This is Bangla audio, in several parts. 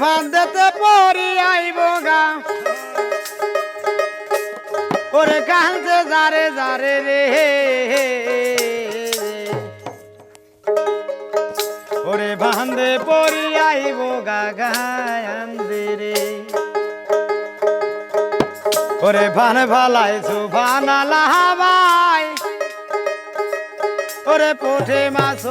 ফাঁদেতে পরি আইব গা। ওরে কাঁদছে যারে যারে রে। ওরে বান্ধে পরি আইব গা গায়ান্দে রে। ওরে ভান ভালাই সুভান লাহাবাই ওরে পোঠে মাছ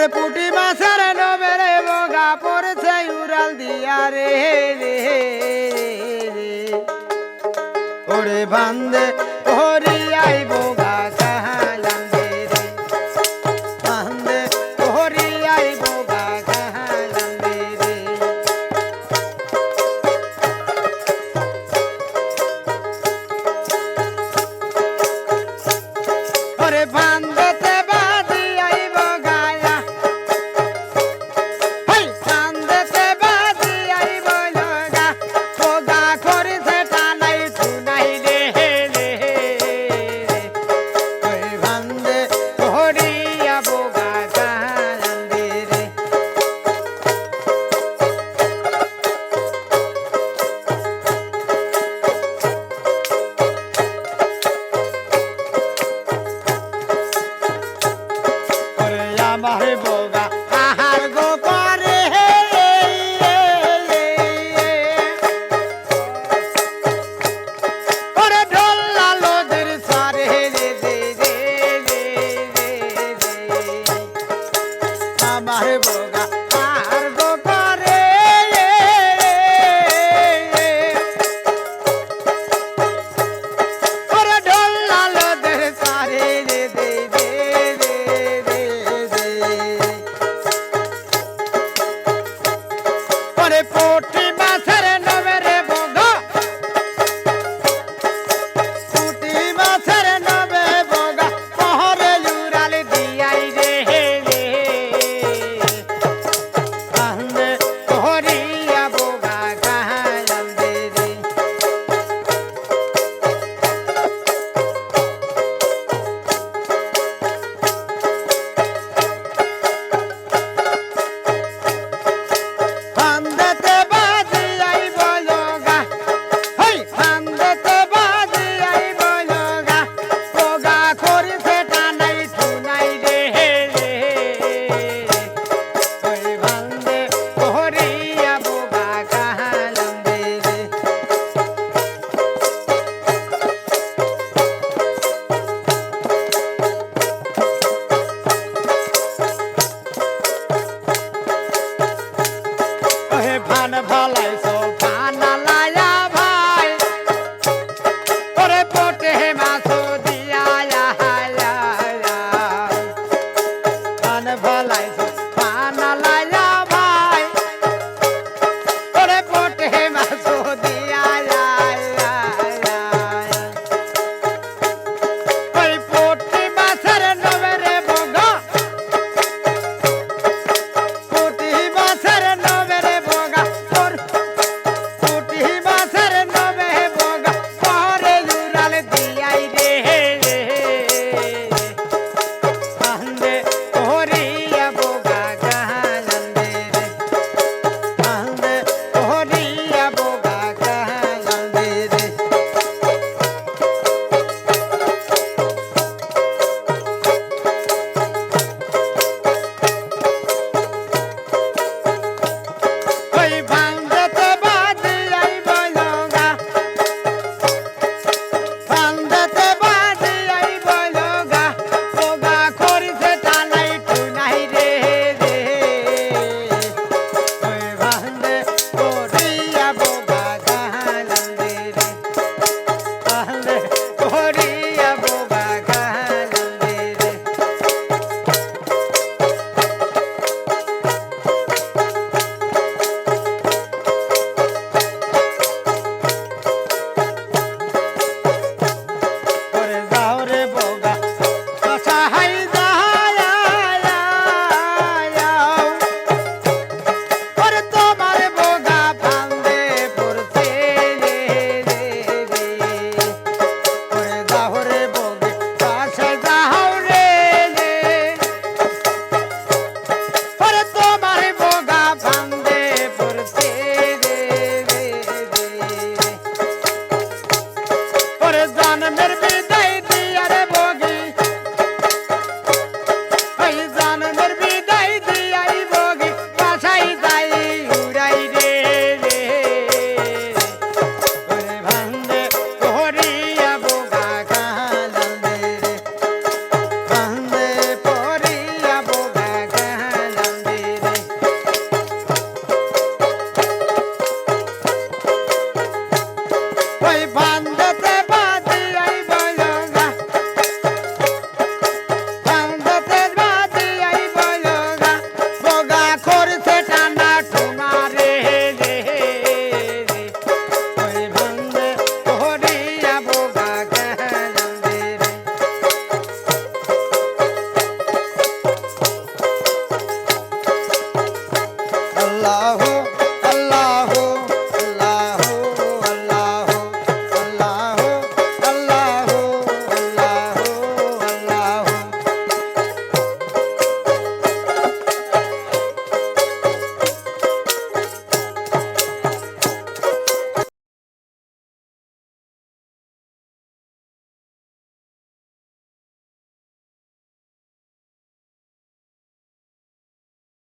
তোর পুটি মাছের নবেরে বগা পড়ছে উড়াল দিয়া রে রে ওরে বান্দে ওরিয়াই বগা Van मोटे मा